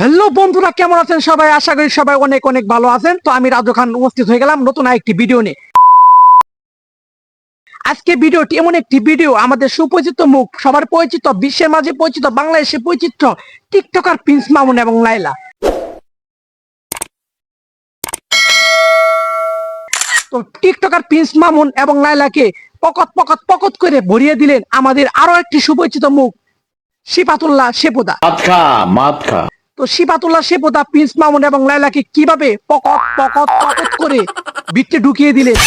Hello বন্ধুরা, কেমন আছেন সবাই? আশা করি সবাই অনেক অনেক ভালো আছেন। তো আমি রাজু খান উপস্থিত হয়ে গেলাম নতুন একটি ভিডিও নিয়ে। আজকে ভিডিওটি এমন একটি ভিডিও আমাদের সুপরিচিত মুখ, সবার পরিচিত, বিশ্বের মাঝে পরিচিত, বাংলাদেশে পরিচিত টিকটকার প্রিন্স মামুন এবং লাইলা তো টিকটকার প্রিন্স মামুন এবং লাইলাকে পকত পকত পকত করে ভরিয়ে দিলেন আমাদের আরও একটি সুপরিচিত মুখ শিপাতুল্লাহ শেপুদা। মদ খা মদ খা তো শিবাতুল্লাহ শেপোদা প্রিন্স মামুন এবং লাইলাকে কীভাবে পকত পকত পকত করে বিটে ঢুকিয়ে দিলেন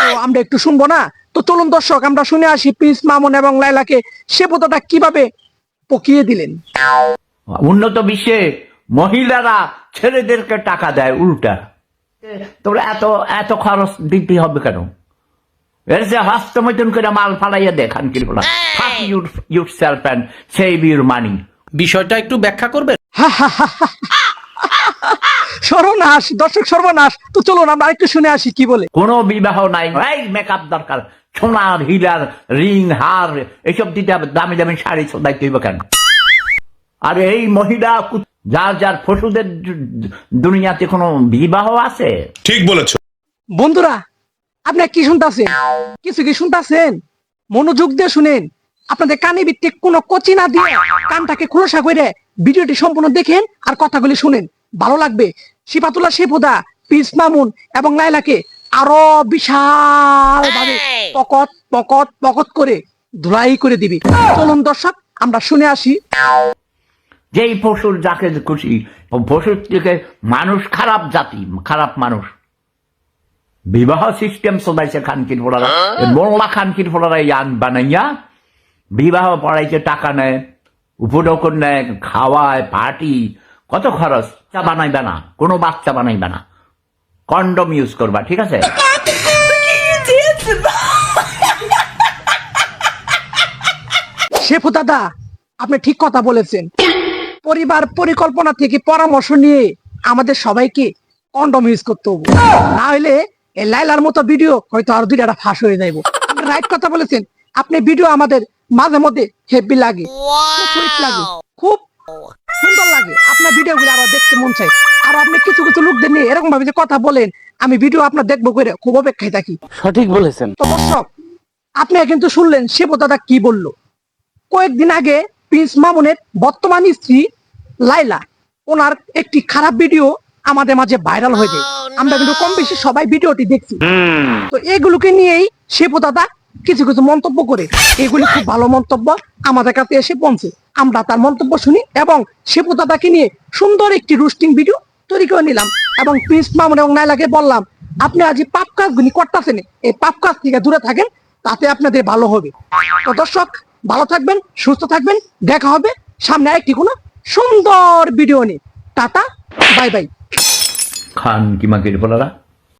তো আমরা একটু শুনব না? তো চলুন দর্শক আমরা শুনে আসি প্রিন্স মামুন এবং লাইলাকে শেপোদাটা কীভাবে পকিয়ে দিলেন। উন্নত বিশ্বে মহিলারা ছেলেদেরকে টাকা দেয় উল্টা। তোমরা এত এত খরচ দিতে হবে কেন? এর যে হস্তমৈথুন করে মাল ফালাইয়া দেখান কি বলা? Yourself and save your money বিষয়টা একটু ব্যাখ্যা করবেন? সর্বনাশ দর্শক সর্বনাশ। তো চলুন আমরা আরেকটু শুনে আসি কি বলে? কোনো বিবাহ নাই। এই মেকআপ দরকার। সোনার হিলার রিং হার এসব দিতে হবে। দামি দামি শাড়ি দায়িত্ব হইব কেন? আর এই মহিলা যার যার দু- দুনিয়াতে কোনো বিবাহ আছে? ঠিক বলেছ। বন্ধুরা আপনি কি শুনতাছেন? কিছু কি শুনতাছেন? মনোযোগ দিয়ে শুনেন। আপনাদের কানে ভিত্তিক কোনো কচি না দিয়ে কানটাকে খোলসা করে ভিডিওটি সম্পূর্ণ দেখেন আর কথাগুলি শুনেন। ভালো লাগবে। শিপাতুল্লাহ শেফুদা পিস মামুন এবং লাইলাকে আরও বিশাল ভাবে পকত পকত পকত করে ধুলাই করে দিবি। চলুন দর্শক আমরা শুনে আসি। যেই পশুর যাকে খুশি পশুর থেকে মানুষ খারাপ জাতি খারাপ মানুষ। বিবাহ সিস্টেম চলাইছে খানকির ফোলারা মোল্লা খানকির ফোলারা ইয়ান বানাইয়া বিবাহ পড়াইছে টাকা নেয়। উপঢৌকন নেয় খাওয়ায়, পার্টি, কত খরচ? বাচ্চা বানাইবে না, কোনো বাচ্চা বানাইবে না। কন্ডম ইউজ করবা, ঠিক আছে? শেফু দাদা, আপনি ঠিক কথা বলেছেন। পরিবার পরিকল্পনা থেকে পরামর্শ নিয়ে আমাদের সবাইকে কন্ডম ইউজ করতে হবে। না হলে লাইলার মতো ভিডিও হয়তো আর দুইটা ফাঁস হয়ে যাইব। রাইট কথা বলেছেন। আপনি ভিডিও আমাদের মাঝে মধ্যে হেভি লাগে। খুব লাগে। খুব সুন্দর লাগে। আপনার ভিডিও গুলো আরও দেখতে মন চাই আর আপনি কিছু কিছু লোকদের নিয়ে এরকম ভাবে যে কথা বলেন আমি ভিডিও আপনার দেখব করে খুব অপেক্ষায় থাকি। সঠিক বলেছেন। তো দর্শক আপনি কিন্তু শুনলেন শিবু দাদা কি বলল। কয়েকদিন আগে প্রিন্স মামুনের বর্তমান স্ত্রী লাইলা ওনার একটি খারাপ ভিডিও আমাদের মাঝে ভাইরাল হয়ে যায়। আমরা কিন্তু কম বেশি সবাই ভিডিওটি দেখছি। তো এগুলোকে নিয়েই শিবু দাদা কিছু কিছু মন্তব্য করে, এগুলি খুব ভালো মন্তব্য আমাদের কাছে এসে পৌঁছে। আমরা তার মন্তব্য শুনি এবং শিবু দাদাকে নিয়ে সুন্দর একটি রুস্টিং ভিডিও তৈরি করে নিলাম এবং প্রিন্স মামুন এবং নাইলাকে বললাম, আপনি আজ পাপ কাজগুলি করতেছেন, এই পাপ কাজ থেকে দূরে থাকেন, তাতে আপনাদের ভালো হবে। তো দর্শক, ভালো থাকবেন, সুস্থ থাকবেন, দেখা হবে সামনে একটি কোনো সুন্দর ভিডিও নিয়ে। Tata, bye bye. খান কি মাকির ফোলারা